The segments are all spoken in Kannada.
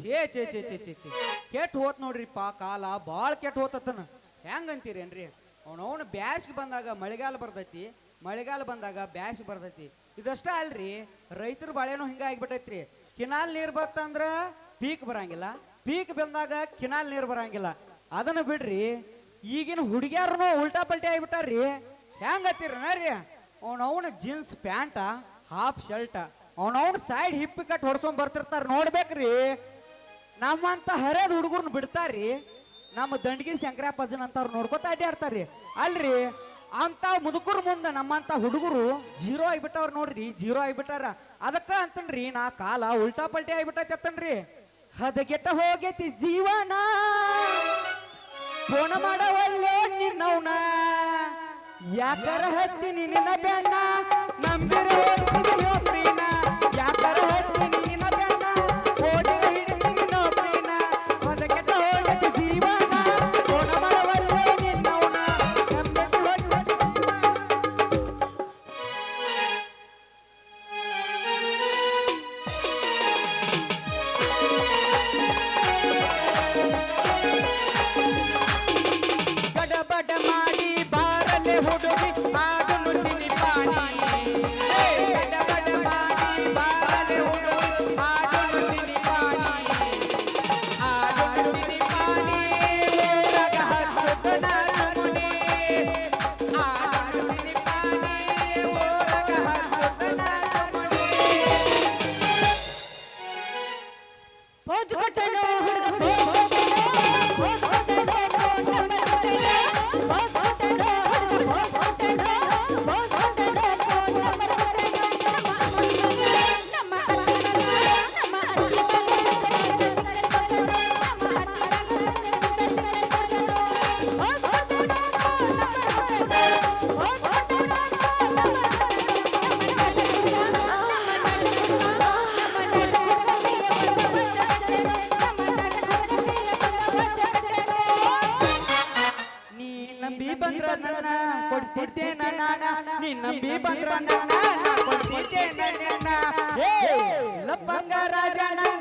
ಛೇ ಛೇ ಛೇ ಚೇ ಚೇ ಚೇ ಕೆಟ್ಟ ಹೋತ್ ನೋಡ್ರಿಪ್ಪ, ಕಾಲ ಭಾಳ ಕೆಟ್ಟ ಹೋತತನ ಹೆಂಗಂತೀರೇನ್ರಿ? ಅವನವನು ಬ್ಯಾಸ್ಗೆ ಬಂದಾಗ ಮಳೆಗಾಲ ಬರ್ತೈತಿ, ಮಳೆಗಾಲ ಬಂದಾಗ ಬ್ಯಾಸ್ಗೆ ಬರ್ತೈತಿ. ಇದಷ್ಟ ಅಲ್ರಿ, ರೈತರ ಬಾಳೆನೂ ಹಿಂಗ ಆಗ್ಬಿಟ್ಟೈತ್ರಿ. ಕಿನಾಲ್ ನೀರು ಬತ್ತಂದ್ರ ಪೀಕ್ ಬರಂಗಿಲ್ಲ, ಪೀಕ್ ಬಂದಾಗ ಕಿನಾಲ್ ನೀರು ಬರಂಗಿಲ್ಲ. ಅದನ್ನ ಬಿಡ್ರಿ, ಈಗಿನ ಹುಡುಗ್ಯಾರನು ಉಲ್ಟಾ ಪಲ್ಟಿ ಆಗ್ಬಿಟ್ಟಾರ್ರಿ. ಹೆಂಗತ್ತೀರನ ರೀ ಅವನವನ ಜೀನ್ಸ್ ಪ್ಯಾಂಟ, ಹಾಫ್ ಶರ್ಟ್, ಅವನವನ ಸೈಡ್ ಹಿಪ್ಪಿ ಕಟ್ ಹೊಡ್ಸೊಂಡ್ ಬರ್ತಿರ್ತಾರ ನೋಡ್ಬೇಕ್ರಿ. ನಮ್ಮಂತ ಹರಿಯದ ಹುಡುಗರ್ನ ಬಿಡ್ತಾರ್ರಿ. ನಮ್ಮ ದಂಡಗಿ ಅಂತ ಅಂತವ್ರು ನೋಡ್ಕೊತ ಅಡ್ಡಾಡ್ತಾರ್ರಿ ಅಲ್ರಿ ಅಂತ ಮುದುಕರ್ ಮುಂದೆ ನಮ್ಮಂತ ಹುಡುಗರು ಜೀರೋ ಆಗಿಬಿಟ್ಟವ್ರ ನೋಡ್ರಿ, ಜೀರೋ ಆಗಿಬಿಟ್ಟಾರ. ಅದಕ್ಕ ಅಂತನ್ರಿ, ನಾ ಕಾಲ ಉಲ್ಟಾ ಪಲ್ಟಿ ಆಗಿಬಿಟ್ಟೈತಿ ಅಂತನ್ರಿ. ಹದಗೆಟ್ಟ ಹೋಗೈತಿ ಜೀವನ. ಫೋನ ಮಾಡವಲ್ಲೇ ನಿನ್ನವನ. ಯಾಕರ ಹತ್ತಿ ನಿನ್ನ ಬೆಣ್ಣ ನಂಬಿರೋ ಹೋಗ್ತೀನಿ ಲಪ್ಪಂಗ ರಾಜ ನಂಗ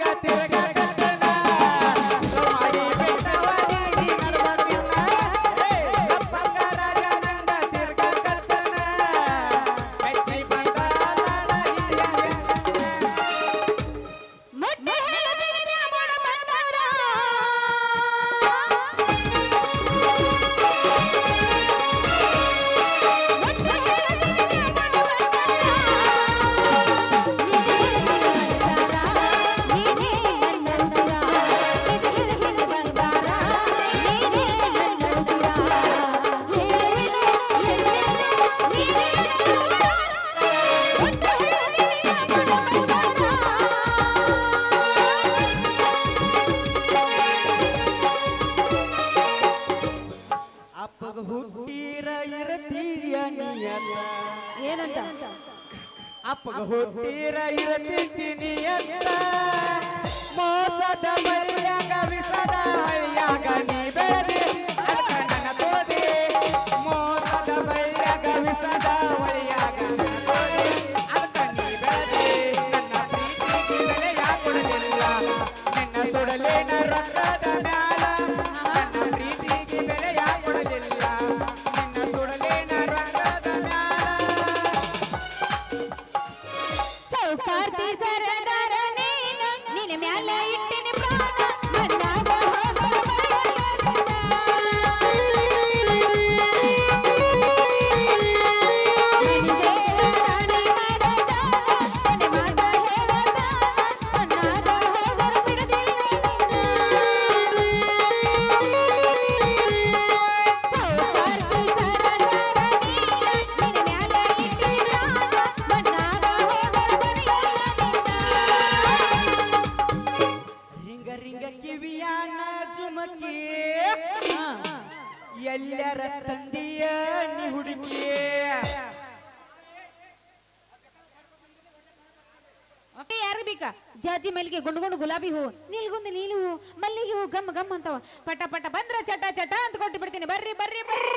ಗುಂಡು ಗುಂಡು ಗುಲಾಬಿ ಹೂ ನೀಲ್ಗುಂದು ನೀಲಿ ಹೂ ಮಲ್ಲಿಗೆ ಹೂ ಗಮ್ ಗಮ್ ಅಂತಾವ. ಪಟ ಪಟ ಬಂದ್ರ ಚಟ ಚಟ ಅಂತ ಕೊಟ್ಟು ಬಿಡ್ತೀನಿ. ಬರ್ರಿ ಬರ್ರಿ ಬರ್ರಿ.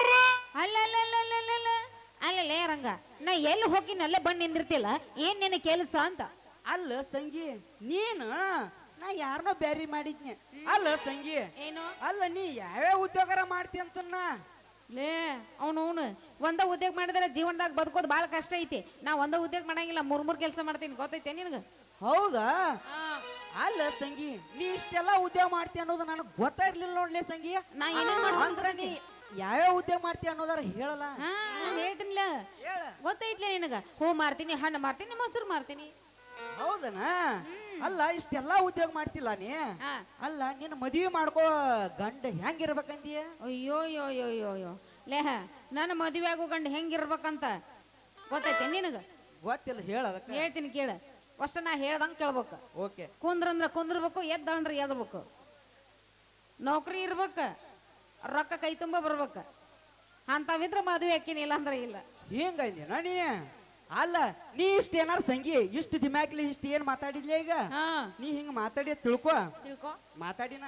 ಅಲ್ಲ ಅಲ್ಲ ಅಲ್ಲ ಅಲ್ಲ ಅಲ್ಲ ಅಲ್ಲ ಅಲ್ಲಲ್ಲೇ ರಂಗ ನಾ ಎಲ್ಲಿ ಹೋಗಿ ಅಲ್ಲೇ ಬಂದು ನಿಂದಿರ್ತಿಲ್ಲ? ಏನ್ ನಿನ್ನ ಕೆಲಸ ಅಂತ? ಅಲ್ಲ ಸಂಗಿ ನೀನು ನಾ ಯಾರನ್ನೋ ಬ್ಯಾರಿ ಮಾಡಿದ್ನಿ. ಅಲ್ಲ ಸಂಗಿ ಏನು? ಅಲ್ಲ ನೀ ಯಾವ್ಯಾವ ಉದ್ಯೋಗರ ಮಾಡ್ತಿ ಅಂತನ್ನ? ಲೇ ಅವನು ಅವನು ಒಂದ ಉದ್ಯೋಗ ಮಾಡಿದ್ರೆ ಜೀವನದಾಗ ಬದುಕೋದು ಭಾಳ ಕಷ್ಟ ಐತಿ. ನಾ ಒಂದ ಉದ್ಯೋಗ ಮಾಡಂಗಿಲ್ಲ ಮೂರ್ ಮೂರ್ ಕೆಲಸ ಮಾಡ್ತೀನಿ. ಗೊತ್ತೈತೆ ನಿನಗೆ? ಹೌದಾ? ಅಲ್ಲ ಸಂಗಿ ನೀ ಇಷ್ಟೆಲ್ಲ ಉದ್ಯೋಗ ಮಾಡ್ತಿ ಅನ್ನೋದು ನನಗೆ ಗೊತ್ತಾಗ್ಲಿಲ್ಲ ನೋಡ್ಲಿ ಸಂಗಿ. ನಾ ಏನೇನ್ ಮಾಡ್ತೀನಿ ಅಂದ್ರ ನೀ ಯಾವ್ಯಾವ ಉದ್ಯೋಗ ಮಾಡ್ತಿ ಅನ್ನೋದಾರ ಹೇಳಲ್ಲ. ಹಾ ಹೇಳ್ತೀನಿಲ್ಲ ಹೇಳ. ಗೊತ್ತೈತ್ಲೆ ನಿನಗ. ಹೂ ಮಾರ್ತೀನಿ ಹಣ್ಣು ಮಾರ್ತೀನಿ ಮೊಸರು ಮಾರ್ತೀನಿ ಹೌದನ? ಅಲ್ಲ ಇಷ್ಟೆಲ್ಲ ಉದ್ಯೋಗ ಮಾಡ್ತಿಲ್ಲ ನೀ? ಹಾ. ಅಲ್ಲ ನಿನ್ನ ಮದುವೆ ಮಾಡ್ಕೋ ಗಂಡ ಹೆಂಗಿರ್ಬೇಕಂತೀಯ? ಅಯ್ಯೋ ಯೋ ಯೋ ಯೋ ಯೋ ಲೇಹ ನನ್ನ ಮದುವೆ ಆಗೋ ಗಂಡ ಹೆಂಗಿರ್ಬೇಕಂತ ಗೊತ್ತೈತೆ ನಿನಗ? ಗೊತ್ತಿಲ್ಲ ಹೇಳ ಅದಕ್ಕೆ. ಹೇಳ್ತೀನಿ ಕೇಳ. ಅಷ್ಟ ನಾ ಹೇಳ್ದಂಗೆ ಕೇಳ್ಬೇಕು. ಓಕೆ. ಕುಂದ್ರಂದ್ರ ಕುಂದ್ರಬೇಕು ಎದ್ದಳಂದ್ರ ಎದ್ಬೇಕು ನೌಕರಿ ಇರ್ಬೇಕ ರೊಕ್ಕ ಕೈ ತುಂಬ ಬರ್ಬೇಕು. ಅಂತಾವಿದ್ರ ಮದುವೆ ಹಾಕಿನಿ ಇಲ್ಲ. ಅಂದ್ರೆ ಇಲ್ಲ ಹಿಂಗಂದೇನ ನೀ ಅಲ್ಲ ನೀ ಇಷ್ಟ ಏನಾರ ಸಂಗಿ ಇಷ್ಟು ದಿಮಾಕ್ಲಿ ಇಷ್ಟ ಏನ್ ಮಾತಾಡಿದ್ಲೇ ಈಗ? ಹಾ. ನೀ ಹಿಂಗ ಮಾತಾಡಿ ತಿಳ್ಕೊ. ತಿಳ್ಕೊ. ಮಾತಾಡಿನ.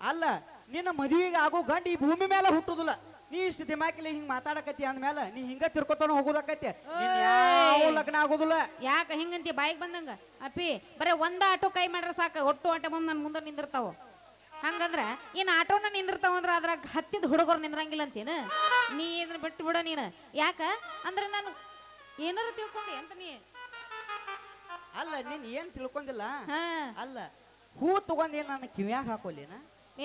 ಅಲ್ಲ ನಿನ್ನ ಮದುವೆಗೆ ಆಗೋ ಗಂಡ ಈ ಭೂಮಿ ಮೇಲೆ ಹುಟ್ಟುದಿಲ್ಲ. ನೀ ಇಷ್ಟು ದಿಮಾಕಿಲಿ ಹಿಂಗ್ ಮಾತಾಡಕತ್ತಿ ಅಂದ್ಮೇಲೆ ನೀ ಹಿಂಗ ತಿರ್ಕೊತಾನ ಹೋಗೋದಕ್ಕತ್ತಿ ನಿನ್ ಯಾವ ಲಗ್ನ ಆಗೋದಿಲ್ಲ. ಯಾಕ ಹಿಂಗಂತಿ ಬಾಯಿಗೆ ಬಂದಂಗ? ಅಪ್ಪಿ ಬರೇ ಒಂದ ಆಟೋ ಕೈ ಮಾಡ್ರ ಸಾಕ ಒಟ್ಟು ಆಟೋ ಬಂದ್ ನನ್ನ ಮುಂದೆ ನಿಂದಿರ್ತಾವ. ಹಂಗಂದ್ರ ಏನ್ ಆಟೋನ ನಿಂದಿರ್ತಾವ ಅಂದ್ರ ಅದ್ರಾಗ ಹತ್ತಿದ ಹುಡುಗರು ನಿಂದ್ರಂಗಿಲ್ಲ ಅಂತೀನ? ನೀ ಇದನ್ನ ಬಿಟ್ಟು ಬಿಡ ನೀನು. ಯಾಕ? ಅಂದ್ರ ನಾನು ಏನಾರ ತಿಳ್ಕೊಂಡಿ ಅಂತ ನೀ ಅಲ್ಲ ನೀನ್ ಏನ್ ತಿಳ್ಕೊಂಡಿಲ್ಲ? ಹಾ. ಅಲ್ಲ ಹೂ ತಗೊಂಡೇನ್ ನಾನು ಕಿವ್ಯಾಗ ಹಾಕೋಲಿನ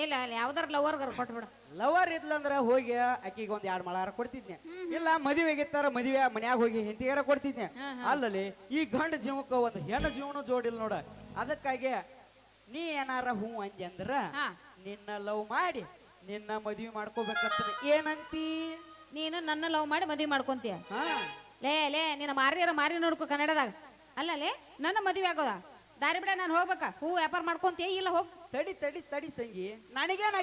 ಇಲ್ಲ ಇಲ್ಲ ಯಾವ್ದಾರ ಲವರ್ಗಾರ ಕೊಟ್ಬಿಡ ಲವರ್ ಇದ್ಲಂದ್ರ ಹೋಗಿ ಆಕಿಗೆ ಒಂದ್ ಎರಡ್ ಮಳಾರ ಕೊಡ್ತಿದ್ನೆ. ಇಲ್ಲ ಮದುವೆಗಿತ್ತಾರ ಮದುವೆ ಮನ್ಯಾಗ ಹೋಗಿ ಹೆಂಡತಿಗಾರ ಕೊಡ್ತಿದ್ನೆ. ಅಲ್ಲಲ್ಲಿ ಈ ಗಂಡ ಜೀವಕ್ಕ ಒಂದ್ ಹೆಣ್ಣು ಜೀವನ ಜೋಡಿಲ್ ನೋಡ. ಅದಕ್ಕಾಗಿ ನೀ ಏನಾರ ಹೂ ಅಂದಿ ಅಂದ್ರ ನಿನ್ನ ಲವ್ ಮಾಡಿ ನಿನ್ನ ಮದುವೆ ಮಾಡ್ಕೋಬೇಕಂತ ಏನಂತಿ? ನೀನು ನನ್ನ ಲವ್ ಮಾಡಿ ಮದುವೆ ಮಾಡ್ಕೊಂತೀಯ? ಹಾ. ಲೇ ಲೇ ನಿನ್ನ ಮಾರಿಯರ ಮಾರಿ ನೋಡ್ಕೊ ಕನ್ನಡದಾಗ. ಅಲ್ಲ ಲೇ ನನ್ನ ಮದುವೆ ಆಗೋದ. ದಾರಿ ಬಿಡ ನಾನು ಹೋಗ್ಬೇಕಾ? ಹೂ ವ್ಯಾಪಾರ ಮಾಡ್ಕೊಂತೀಯ? ಇಲ್ಲ ಹೋಗ್. ತಡಿ ತಡಿ ತಡಿ ಸಂಗಿ. ನನಗೇನ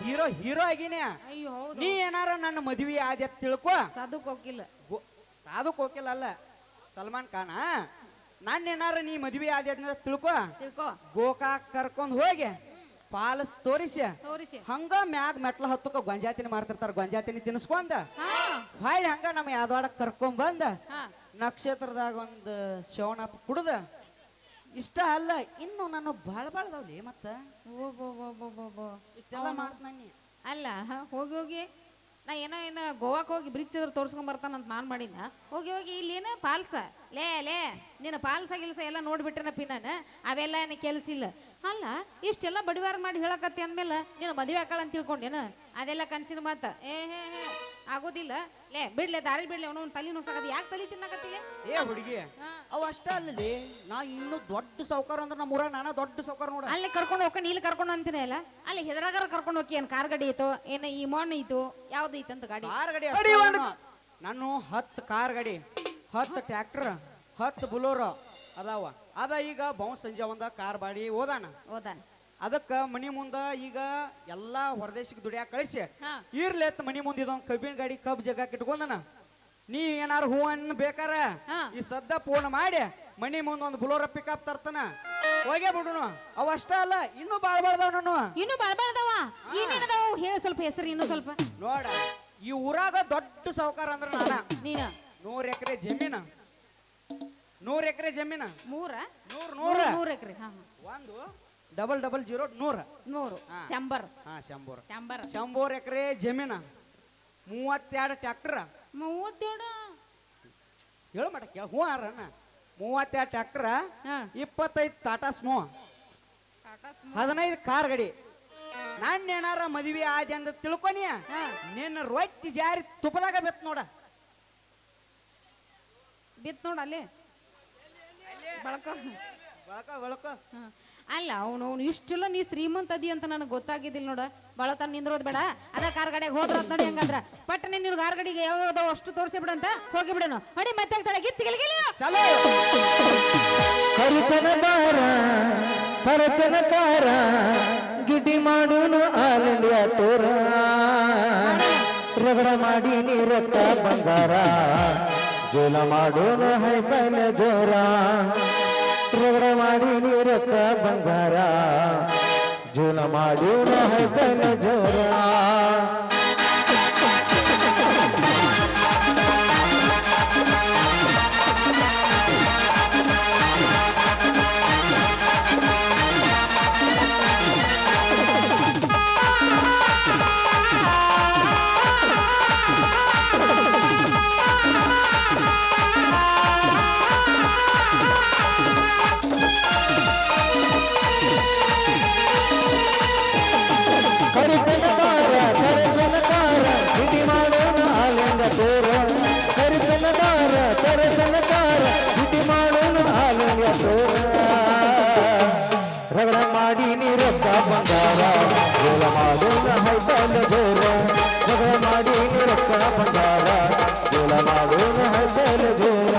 ಹೀರೋ ಹೀರೋ ಆಗಿನೇ. ಅಯ್ಯೋ ಹೌದು. ನೀ ಏನಾರ ನನ್ನ ಮದುವೆ ಆದ್ಯ ತಿಳ್ಕೊ. ಸದುಕ್ ಹೋಗಿಲ್ಲ ಗೋ- ಅಲ್ಲ. ಸಲ್ಮಾನ್ ಖಾನ್? ನಾನು ಏನಾರ ನೀ ಮದ್ವಿ ಆದ್ಯದ್ನ ತಿಳ್ಕೊ. ತಿಳ್ಕೊ. ಗೋಕಾಕ್ ಕರ್ಕೊಂಡ್ ಹೋಗಿ ಪಾಲಸ್ ತೋರಿಸಿ. ತೋರಿಸಿ. ಹಂಗ ಮ್ಯಾಗ ಮೆಟ್ಲ ಹತ್ತಕ ಗೊಂಜಾತಿನ ಮಾಡ್ತಿರ್ತಾರ ಗೊಂಜಾತಿನಿ ತಿನ್ಸ್ಕೊಂದ ಹಾ. ಹೊಳ್ಳಿ ಹಂಗ ನಮ್ಮ ಯಾದವಾಡಕ್ ಕರ್ಕೊಂಡ್ ಬಂದ ಹಾ. ನಕ್ಷತ್ರದಾಗ ಒಂದು ಶ್ರವಣ ಕುಡ್ದ ಇಷ್ಟ ಅಲ್ಲ ಇನ್ನು ನಾನು ಬಾಳ ಬಾಳದವ್ಲಿ ಮತ್ತ? ಓ ಬೋ ಬೋ ಬೋ ಬೋ ಬೋ. ಇಷ್ಟೆಲ್ಲ ಮಾಡ್ತಾನಿ ಅಲ್ಲ ಹೋಗಿ ಹೋಗಿ. ನಾ ಏನೋ ಏನೋ ಗೋವಾಕ್ ಹೋಗಿ ಬ್ರಿಡ್ಜ್ ಅದ್ರ ತೋರ್ಸ್ಕೊಂಡ್ ಬರ್ತಾನಂತ ನಾನ್ ಮಾಡಿದ್ನ. ಹೋಗಿ ಹೋಗಿ ಇಲ್ಲಿ ಏನ ಪಾಲ್ಸ? ಲೇ ಲೇ ನಿನ್ನ ಪಾಲ್ಸ ಗಿಲ್ಸ ಎಲ್ಲ ನೋಡ್ಬಿಟ್ಟನ ನಾನು. ಅವೆಲ್ಲ ಏನ ಕೆಲ್ಸಿಲ್ಲ ಅಲ್ಲ ಇಷ್ಟೆಲ್ಲ ಬಡಿವಾರ ಮಾಡಿ ಹೇಳಕತ್ತಿ ಅಂದ್ಮೇಲೆ ನೀನು ಮದುವೆ ಆಕಳ ಅಂತ ತಿಳ್ಕೊಂಡೇನ? ಅದೆಲ್ಲ ಕನ್ಸಿನ ಮಾತ. ಏ ಹೇ ಹೇ ಆಗೋದಿಲ್ಲ. ಲೇ ಬಿಡ್ಲೆ ದಾರಿ ಬಿಡ್ಲೆ ಅವನು ತಲೆ ನುಸಾಕತಿ ಯಾಕೆ ತಲೆ ತಿನ್ನಕತ್ತೀಯ ಏ ಹುಡುಗಿ. ಅವ ಅಷ್ಟ ಅಲ್ಲಲಿ ನಾ ಇನ್ನು ದೊಡ್ಡ ಸೌಕಾರ ಅಂದ್ರೆ ನಮ್ಮ ಊರಾಗ ನಾನ ದೊಡ್ಡ ಸೌಕರ್ಯ ನೋಡ. ಅಲ್ಲಿ ಕರ್ಕೊಂಡು ಹೋಗಿ ಇಲ್ಲಿ ಕರ್ಕೊಂಡು ಅಂತೀನಿ ಅಲ್ಲ? ಅಲ್ಲಿ ಹೆದರಾಗಾರ ಕರ್ಕೊಂಡು ಹೋಗಿ ಏನ್ ಕಾರ್ ಗಾಡಿ ಐತೋ ಏನ ಈ ಮಣ್ಣು ಐತು ಯಾವ್ದು ಐತಂತ ಗಾಡಿ? ಕಾರ್ ಗಾಡಿ ನಾನು ಹತ್ತು ಕಾರ್ ಗಾಡಿ ಹತ್ತು ಟ್ರ್ಯಾಕ್ಟರ್ ಹತ್ತು ಬುಲೋರೋ ಅದಾವ. ಅದ ಈಗ ಬೌನ್ಸ್ ಸಂಜೆ ಒಂದ ಕಾರ್ ಬಾಡಿ ಓದಾನ ಹೌದಾನ. ಅದಕ್ಕ ಮನಿ ಮುಂದ ಈಗ ಎಲ್ಲಾ ಹೊರದೇಶಕ್ಕೆ ದುಡಿಯಾಕ ಕಳಿಸಿ. ಹಾ. ಇರ್ಲೆತ್ ಮನಿ ಮುಂದೆ ಇದೊಂದು ಕಬ್ಬಿನ ಗಾಡಿ ಕಬ್ ಜಗಕ್ಕೆ ಇಟ್ಕೊಂಡನ. ನೀ ಏನಾರು ಹೂ ಅನ್ನ ಬೇಕಾರ ಹಾ. ಈ ಸದ್ದ ಪೂರ್ಣ ಮಾಡಿ ಮನಿ ಮುಂದೆ ಒಂದು ಬುಲೋರ ಪಿಕಪ್ ತರ್ತಾನ. ಹೋಗೇ ಬಿಡುನು. ಅವ ಅಷ್ಟ ಅಲ್ಲ ಇನ್ನೂ ಬಾಳ್ ಬಾಳ್ದಾವ ನಾನು ಇನ್ನು ಏನೇನದಾವ? ಹೇಳ ಸ್ವಲ್ಪ ಹೆಸರು ಇನ್ನು ಸ್ವಲ್ಪ. ನೋಡ ಈ ಊರಾಗ ದೊಡ್ಡ ಸಾವುಕಾರ ಅಂದ್ರ ನಾನ. ನೀನ? ನೂರ್ ಎಕರೆ ಜಮೀನ. ನೂರ್ ಎಕರೆ ಜಮೀನ. ಮೂರ? ನೂರ್ ನೂರ. ನೂರ ನೂರ ಎಕರೆ ಹಾ ಹಾ. ಒಂದು ಡಬಲ್ ಡಬಲ್ ಜೀರೋ ನೂರ. ನೂರು. ಶಂಬರ್. ಹಾ ಶಂಬರ್. ಶಂಬರ್. ಶಂಬರ್ ಎಕರೆ ಜಮೀನ. ಮೂವತ್ತೆರಡು ಟ್ರ್ಯಾಕ್ಟರ್. ಮೂವತ್ತೇಳು ಹೇಳು ಮಟಕ್ಕೆ ಹ್ಞೂ ಅರಣ್ಣ ಮೂವತ್ತೆರಡು ಟ್ರ್ಯಾಕ್ಟರ್ ಹಾ. ಇಪ್ಪತ್ತೈದು ಟಾಟಾ ಸ್ಮೋ ಟಾಟಾ ಸ್ಮೋ- ಹದಿನೈದು ಕಾರ್ ಗಡಿ. ನಾನ್ ಏನಾರ ಮದುವೆ ಆದಿ ಅಂದ ತಿಳ್ಕೊನಿ? ಹಾ. ನಿನ್ನ ರೊಟ್ಟಿ ಜಾರಿ ತುಪ್ಪದಾಗ ಬೆತ್ ನೋಡ. ಬಿತ್ ನೋಡ ಅಲ್ಲಿ. ಬಳಕ. ಬಳಕ ಬಳಕ. ಹಾ. ಅಲ್ಲ ಅವನು ಅವ್ನು ಇಷ್ಟೆಲ್ಲ ನೀ ಶ್ರೀಮಂತ ಅದಿ ಅಂತ ನನಗೆ ಗೊತ್ತಾಗಿದ್ದಿಲ್ಲ ನೋಡ. ಬಳತನ ನಿಂದ್ರೋದ್ ಬೇಡ. ಅದ ಕಾರ್ ಗಡೆಗೆ ಹೋದ್ರ ಅಂತ ನೋಡಿ ಹಂಗಂದ್ರ. ಪಟ್ಟ ನಿನ್ ಕಾರ್ ಗಾಡಿಗೆ ಯಾವ ಅದಾವ ಅಷ್ಟು ತೋರಿಸಿ ಬಿಡಂತ ಹೋಗಿ ಬಿಡೋಣ ಹೊಡಿ ಮತ್ತೆ ಹೇಳ್ತಾಳೆ ಗಿಲಿ ಚಲೋ. ಕರಿತನ ಬಾರ ಪರತನ ಕಾರ ಗಿಡಿ ಮಾಡೋನು ಆಲ್ ಇಂಡಿಯಾ ಟೂರ ರಗಡ ಮಾಡಿ ನೀರಕ್ಕ ಬಂಗಾರ. ಜೋಲ ಮಾಡೋನು ಹೈಪೈನ ಜೋರ. ರಗಡ ಮಾಡಿ ನೀರಕ್ಕ ना माड़ू जोरा। ತೋರ ಕರಿಸನಕಾರ ಕರಿಸನಕಾರ ಸುದ್ದಿ ಮಾಡೋಣ ಹಾಲುಂಗ ತೋರ ರಗಡ ಮಾಡಿ ನೀರಕ್ಕ ಬಂಗಾರ ಗೋಲ ಮಾಡೋಣ ಹೈತಾಂಡ ಜೋರ ರಗಡ ಮಾಡಿ ನೀರಕ್ಕ ಬಂಗಾರ ಗೋಲ ಮಾಡೋಣ ಜೋರ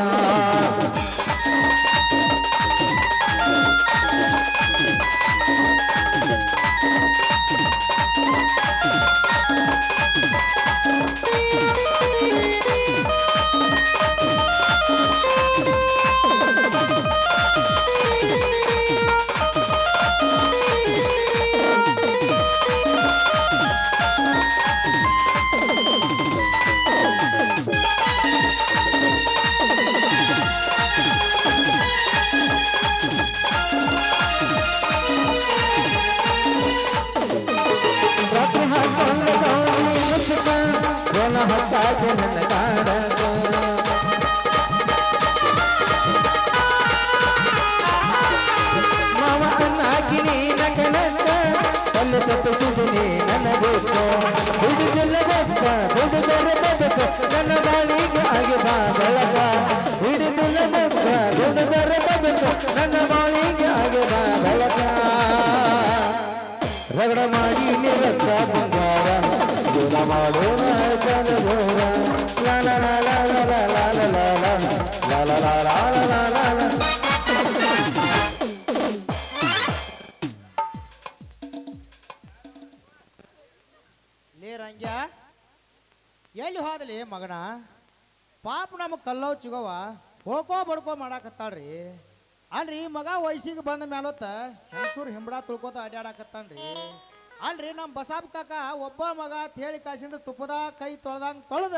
ಬೆಳಕ ಹುಡುಗರ ಬದುಕ ನನ್ನ ಬಾಳಿಗೆ ಆಗಿ ಬಾ ಬೆಳಕ ನಿರತ್ತ ಬಂಗಾರ ದೂರ ಮಾಡೋಣ ಚಂದ ದೂರ ಲಾ ಲಾ ಲಾ ಲಾ ಲಾ ಲಾ ಲಾ ಲಾ ಎಲ್ಲಿ ಹೋದಲಿ ಮಗನ? ಪಾಪ ನಮ್ಮ ಕಲ್ಲವ್ ಚಿಗವ ಹೋಕೋ ಬಡ್ಕೋ ಮಾಡಾಕತ್ತಾಳ್ರಿ. ಅಲ್ರಿ ಮಗ ವಯಸ್ಸಿಗೆ ಬಂದ ಮೇಲೊತ್ತ ಹೆಸರು ಹಿಂಬಡ ತುಳ್ಕೋತ ಅಡ್ಡಾಡಕತ್ತಾನ್ರಿ ಅಲ್ರಿ ನಮ್ಮ ಬಸಾಬ್ ಕಾಕ ಒಬ್ಬ ಮಗ ಅಂತ ಹೇಳಿ ಕಾಸಿಂದ ತುಪ್ಪದ ಕೈ ತೊಳ್ದಂಗೆ ತೊಳ್ದ.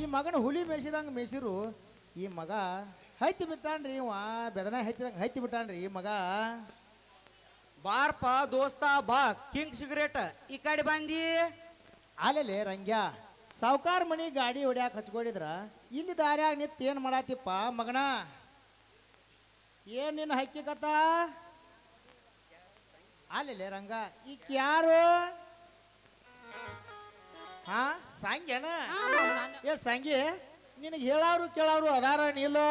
ಈ ಮಗನ ಹುಲಿ ಮೇಸಿದಂಗೆ ಮೇಸಿರು ಈ ಮಗ ಹೈತಿ ಬಿಟ್ಟಾನ್ರಿ ಇವ ಬೆದನ ಹೈತಿದಂಗೆ ಹೈತಿ ಬಿಟ್ಟಾನ್ರಿ ಈ ಮಗ. ಬಾರ್ಪ ದೋಸ್ತ ಬಾ ಕಿಂಗ್ ಸಿಗರೇಟ್ ಈ ಕಡೆ ಬಂದಿ. ಅಲ್ಲೇ ರಂಗ್ಯ. ಸಾವ್ಕಾರ ಮನಿ ಗಾಡಿ ಹೊಡ್ಯಾಕ ಹಚ್ಕೊಂಡಿದ್ರ ಇಲ್ಲಿ ದಾರ್ಯಾಗ ನಿಂತ್ ಏನ್ ಮಾಡಾತಿಪ್ಪ ಮಗನ? ಏನ್ ನಿನ್ನ ಹಕ್ಕಿಕತ ಆಲೆಲೆ ರಂಗ ಈಕ ಯಾರು? ಹಾ ಸಂಗ್ಯನ? ಏ ಸಂಗಿ ನಿನಗೆ ಹೇಳಾರು ಕೇಳಾರು ಅದಾರ ನೀಲು?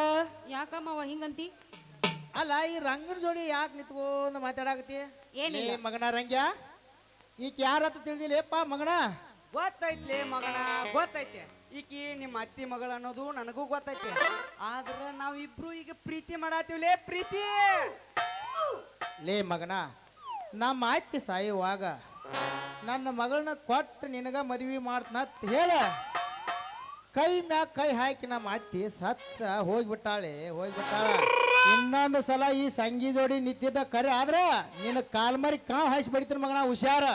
ಯಾಕಮ್ಮವ ಹಿಂಗಂತಿ? ಅಲ್ಲ ಈ ರಂಗನ ಜೋಡಿ ಯಾಕೆ ನಿಂತ್ಕೊಂಡ್ ಮಾತಾಡಾಕತಿ ಮಗನ ರಂಗ್ಯ ಈಕ ಯಾರತ್ತ ತಿಳಿದಿಲ್ಲಪ್ಪ ಮಗನ? ಗೊತ್ತೈತ್ಲಿ ಮಗನ, ಗೊತ್ತೈತೆ. ಈಕಿ ನಿಮ್ಮ ಅತ್ತಿ ಮಗಳ ಅನ್ನೋದು ನನಗೂ ಗೊತ್ತೈತೆ. ಆದ್ರ ನಾವಿಬ್ರು ಈಗ ಪ್ರೀತಿ ಮಾಡಾತೀವ್ಲೇ ಪ್ರೀತಿ. ಲೇ ಮಗನ, ನಮ್ಮ ಅತ್ತಿ ಸಾಯುವಾಗ ನನ್ನ ಮಗಳನ್ನ ಕೊಟ್ಟು ನಿನಗ ಮದುವೆ ಮಾಡ್ತನತ್ ಹೇಳ. ಕೈ ಮ್ಯಾಗ ಕೈ ಹಾಕಿ ನಮ್ಮ ಅತ್ತಿ ಸತ್ತ ಹೋಗ್ಬಿಟ್ಟಾಳೆ, ಹೋಗ್ಬಿಟ್ಟಾಳ. ಇನ್ನೊಂದು ಸಲ ಈ ಸಂಗಿ ಜೋಡಿ ನಿಂತಿದ್ದ ಕರೆ ಆದ್ರ ನಿನ್ನ ಕಾಲ್ಮರಿ ಕಾವು ಹಾಯಿಸಿ ಬಡಿತೀನಿ ಮಗನ, ಹುಷಾರ.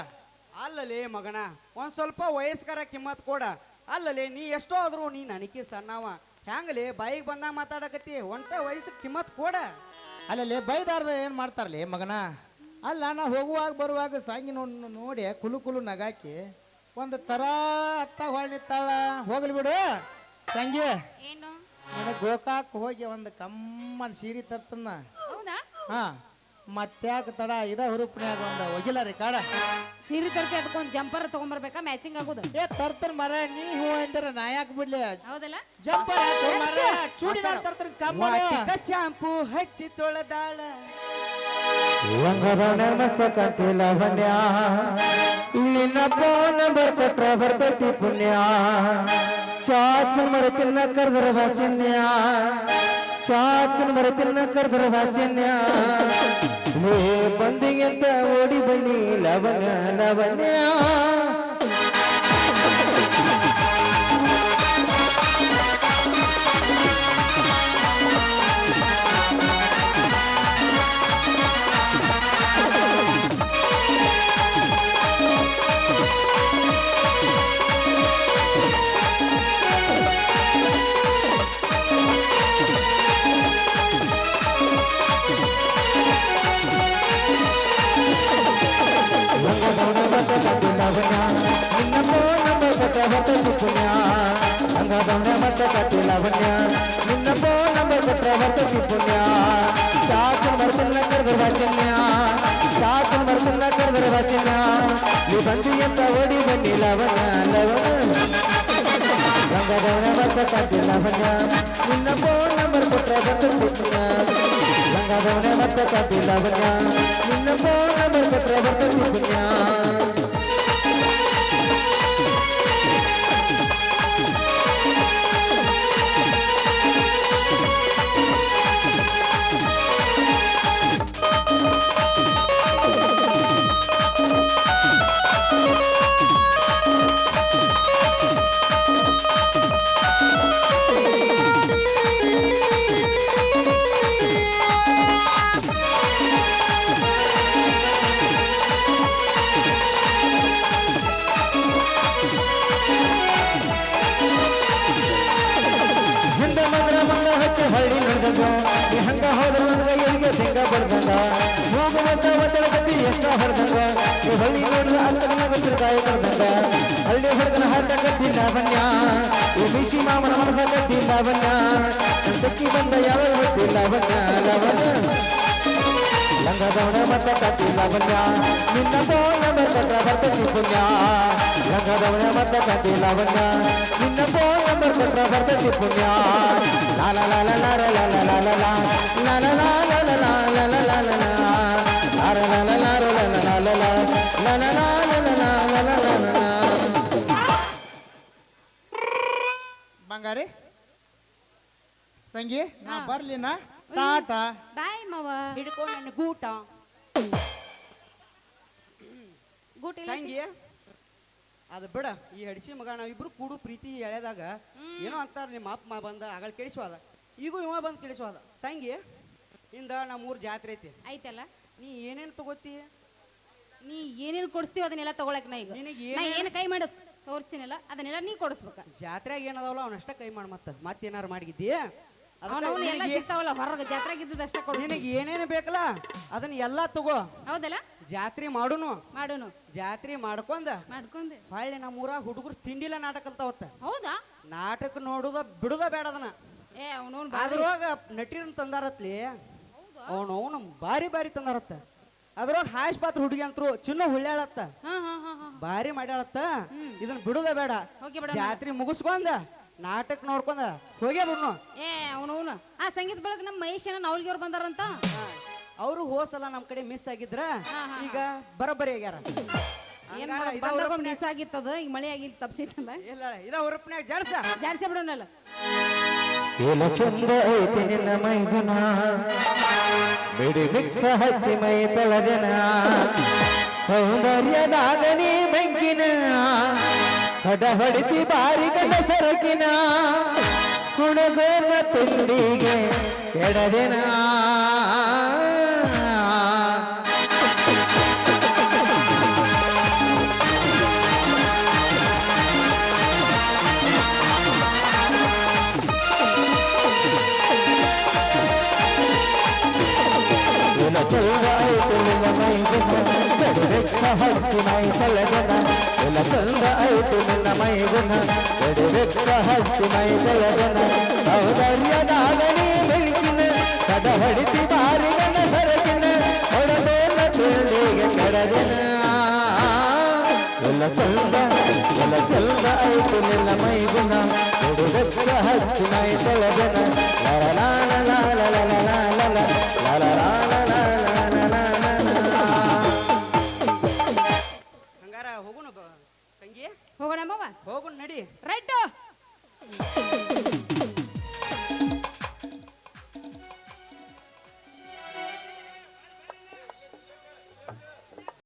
ಅಲ್ಲಲೇ ಮಗನ ಒಂದ್ ಸ್ವಲ್ಪ ವಯಸ್ಕರ ಕಿಮ್ಮತ್ ಕೊಡ. ಅಲ್ಲಲೇ ನೀ ಎಷ್ಟೋ ಆದ್ರೂ ನೀ ನನಗೆ ಸಣ್ಣವ. ಹೆಂಗಲೇ ಬಾಯಿಗೆ ಬಂದಾಗ ಮಾತಾಡಕತ್ತಿ ಒಂಟ ವಯಸ್ಸು ಕಿಮ್ಮತ್ ಕೊಡ. ಅಲ್ಲಲ್ಲಿ ಬೈದಾರ್ದ ಏನು ಮಾಡ್ತಾರಲಿ ಮಗನ? ಅಲ್ಲ ನಾ ಹೋಗುವಾಗ ಬರುವಾಗ ಸಾಂಗಿನ ನೋಡಿ ಕುಲು ಕುಲು ನಗಾಕಿ ಒಂದು ತರ ಅತ್ತ ಹೊಳ್ನಿತ್ತಾಳ ಹೋಗ್ಲಿ ಬಿಡು ಸಂಗಿ. ಏನು? ನನಗೆ ಗೋಕಾಕ್ ಹೋಗಿ ಒಂದು ಕಮ್ಮನ್ ಸೀರೆ ತರ್ತನ್ನ ಹೌದಾ? ಹಾ. ಮತ್ತ್ಯಾಕ ತಡ ಇದ ಹುರುಪ್ನ್ಯಾಗ ಒಂದ. ಒಗಿಲ ರೀ ಕಾಡ. ಸೀರೆ ತರ್ತಿ ಅದಕ್ಕೊಂದು ಜಂಪರ್ ತಗೊಂಬರ್ಬೇಕಾ? ಮ್ಯಾಚಿಂಗ್ ಆಗೋದು? ಏ ತರ್ತಾರ ಮರ ನೀ ಹೂ ಅಂತಾರ ನಾ ಯಾಕೆ ಬಿಡ್ಲಿ ಹೌದಲ್ಲ? ಜಂಪರ್ ಮರ. ಚೂಡಿದಾರ್ ತರ್ತಾರ ಕಮ್ಮ ಶಾಂಪೂ ಹಚ್ಚಿ ತೊಳೆದಾಳ. ಲಂಗದವನೆ ಮಸ್ತಕ ಕಂತಿ ಲಾವಣ್ಯ ನಿನ್ನ ಫೋನ್ ನಂಬರ್ ಕೊಟ್ರ ಬರ್ತೈತಿ ಪುಣ್ಯ. ಚಾಚನ್ ತಿನ್ನ ಕರ್ದರ ವಾಚನ್ಯ ಚಾಚನ್ ಮರ ಕರ್ದರ ಕರ್ದ್ರ ಲೇ ಬಂದಿಗೆಂತ ಓಡಿ ಬನ್ನಿ ಲವಣ್ಯ ಲವಣ್ಯ ದಾಸಿನ ನಿಬಂಧಿ ಎಂಬ ಓಡಿ ಬಂದಿಲ್ಲ ಅವನ ಅಲ್ಲವನ ಗಂಗದವನ ಬಸ ಕಟ್ಟಿಲ್ಲ ಅವನ ನಿನ್ನ ಫೋನ್ ನಂಬರ್ ಕೊಟ್ಟ ಬಂದು ಕೊಟ್ಟಿನ ಗಂಗದವನ ಬಸ ಕಟ್ಟಿಲ್ಲ ಅವನ ನಿನ್ನ ಫೋನ್ ನಂಬರ್ ಕೊಟ್ಟ ಬಂದು ಕೊಟ್ಟಿನ ಲಾವಣ್ಯ ಸಕ್ಕಿ ಬಂದ ಯಾವ ಹೊತ್ತಿ ಲವನ ಲವನ ಲಂಗದವನ ಮತ್ತ ಕತ್ತಿ ಲವನ ನಿನ್ನ ಫೋನ್ ನಂಬರ್ ಕೊಟ್ಟ ಪುಣ್ಯ ಲಂಗದವನ ಮತ್ತ ಕತ್ತಿ ಲವನ ನಿನ್ನ ಫೋನ್ ನಂಬರ್ ಕೊಟ್ಟ ಪುಣ್ಯ ಲಾಲ ಲಾಲ ಲಾಲ ಲಾಲ ಲಾಲ ಲಾಲ ಲಾಲ ಲಾಲ ಲಾ ಲಾ ಲಾ ಲಾ ಲಾ ಲಾ ಲಾ ಲಾ ಲಾ ಲಾ ಲಾ ಲಾ ಲಾರ ಲಾ ಲಾ ಲಾ ಲಾ ಲಾ ಲಾ ಲಾ ಲಾ ಲಾ ಲಾ ಲಾ ಲಾ ಲಾ ಲಾ ಲಾ ಲಾ ಲಾ ಲಾ ಬಂಗಾರಿ ಸಂಗಿ ನಾ ಬರ್ಲಿನ ಟಾಟಾ. ಬಾಯ್ ಮಾವ. ಹಿಡ್ಕೊ ನನ್ನ ಗೂಟ. ಸಂಗಿ ಅದು ಬಿಡ. ಈ ಹಡಿಸಿ ಮಗ ನಾವಿಬ್ರು ಕೂಡು ಪ್ರೀತಿ ಎಳೆದಾಗ ಏನೋ ಅಂತಾರ ನಿಮ್ಮ ಅಪ್ಪ ಮಾ ಬಂದ ಆಗಳ ಕೇಳಿಸುವಾದ ಈಗೂ ಇವ ಬಂದು ಕೇಳಿಸುವಾದ ಸಂಗಿ ಇಂದ ನಮ್ಮೂರ್ ಜಾತ್ರೆ ಐತಿ. ಐತಲ್ಲ? ನೀ ಏನೇನು ತಗೋತಿ? ನೀ ಏನೇನು ಕೊಡಿಸ್ತೀವಿ ಅದನ್ನೆಲ್ಲ ತಗೊಳಕ್ ನಾ ಈಗ ನಿನಗ್ ನಾ ಏನು ಕೈ ಮಾಡು ತೋರಿಸ್ತೀನಲ್ಲ ಅದನ್ನೆಲ್ಲ ನೀ ಕೊಡಿಸ್ಬೇಕ. ಜಾತ್ರೆಗೆ ಏನದವಲ್ಲ ಅವನಷ್ಟ ಕೈ ಮಾಡ್ ಮತ್ತ. ಮತ್ತೇನಾರು ಮಾಡಿದ್ದಿ? ಅವನವನು ಎಲ್ಲ ಸಿಗ್ತಾವಲ್ಲ ಹೊರಗೆ ಜಾತ್ರೆಗೆ ಇದ್ದದಷ್ಟೇ ಕೊಡು. ನಿನಗೆ ಏನೇನು ಬೇಕಲ್ಲ ಅದನ್ನ ಎಲ್ಲಾ ತಗೋ. ಹೌದಲ್ಲ? ಜಾತ್ರೆ ಮಾಡುನು. ಮಾಡೋನು. ಜಾತ್ರೆ ಮಾಡ್ಕೊಂಡ. ಮಾಡ್ಕೊಂಡೆ. ಹೊಳ್ಳಿ ನಮ್ಮೂರಾಗ ಹುಡುಗರು ತಿಂಡಿಲ್ಲ ನಾಟಕ ಕಲ್ತಾವತ್ತ. ಹೌದಾ? ನಾಟಕ ನೋಡುದ ಬಿಡುದ ಬೇಡ ಅದನ್ನ. ಏ ಅವನವನು ಅದ್ರೊಳಗ ನಟಿರನ್ ತಂದಾರತ್ಲಿ ಅವನು ಅವನು ಬಾರಿ ಬಾರಿ ತಂದಾರತ್ತ. ಅದ್ರೊಳಗ ಹಾಸ್ ಪಾತ್ರ ಹುಡುಗಿ ಅಂತರು ಚಿನ್ನ ಹುಳ್ಳ್ಯಾಳತ್ತ ಬಾರಿ ಮಾಡ್ಯಾಳತ್ತ. ಇದನ್ನ ಬಿಡುದ ಬೇಡ. ಜಾತ್ರೆ ಮುಗಿಸ್ಕೊಂಡ. ನಾಟಕ ನೋಡ್ಕೊಂಡ ಹೋಗ್ಯ ಬಿಡ್ನು ಏ ಅವನು ಆ ಸಂಗೀತ ಬೆಳಗ್ಗೆ ನಮ್ಮ ಮಹೇಶ್ ಅಣ್ಣ ಅವ್ಳಿಗೆ ಅವ್ರು ಬಂದಾರಂತ ಅವರು ಹೋಸಲ ನಮ್ ಕಡೆ ಮಿಸ್ ಆಗಿದ್ರ ಈಗ ಬರಬ್ಬರಿ ಆಗ್ಯಾರ. ಏನ್ ಹಂಗಾರ ಮಾಡೋದು ಇದ ಬಂದಾಗ ಹುರುಪ್ನ್ಯಾಗ- ಮಿಸ್ ಆಗಿತ್ತದ? ಈಗ ಮಳೆ ಆಗಿಲ್ಲ ತಪ್ಸಿತ್ತಲ್ಲ? ಇಲ್ಲ ಇದ ಹುರುಪ್ನ್ಯಾಗ ಜಡ್ಸ. ಜಾಡ್ಸೆ ಬಿಡೋಣಲ್ಲ ಏಲ ಚಂದ ಐತಿ ನಿನ್ನ ಮೈಗುಣ ಬಿಡಿ ಮಿಕ್ಸ ಹಚ್ಚಿ ಮೈ ತೊಳೆದೆನ? ಸೌಂದರ್ಯದಾಗ ನೀ ಬೆಂಕಿನ ಸಡ ಹೊಡಿತಿ ಬಾರಿಗದ ಸರಕಿನ ಕುಣಗೋರ್ವ ತುಂಡಿಗೆ ಎಡದಿನ ಹತ್ತು ನಾಯಿ ಸಲಗನ ನನ್ನ ಚಂದ ಐತು ನನ್ನ ಮೈಗುಣ. ಎಡೆವೆಚ್ಚ ಹತ್ತು ಮೈ ಜಯಗಣ ಸೌಂದರ್ಯದಾಗಣಿ ಬೆಳಕಿನ ಕದ ಹೊಡಿಸಿ ಬಾರಿಗನ ಸರಕಿನ. ಹೊಡದೋಲ ತಿಳಿಗೆ ಕಡದಿನ ಎಲ್ಲ ಚಂದ ಎಲ್ಲ ಚಂದ ಐತು ನಿನ್ನ ಮೈಗುಣ. ಎಡೆವೆಚ್ಚ ಹತ್ತು ಮೈ ಜಯಗಣ ಹೋಗೋಣ ಹೋಗೋಣ ನಡಿ. ರೈಟು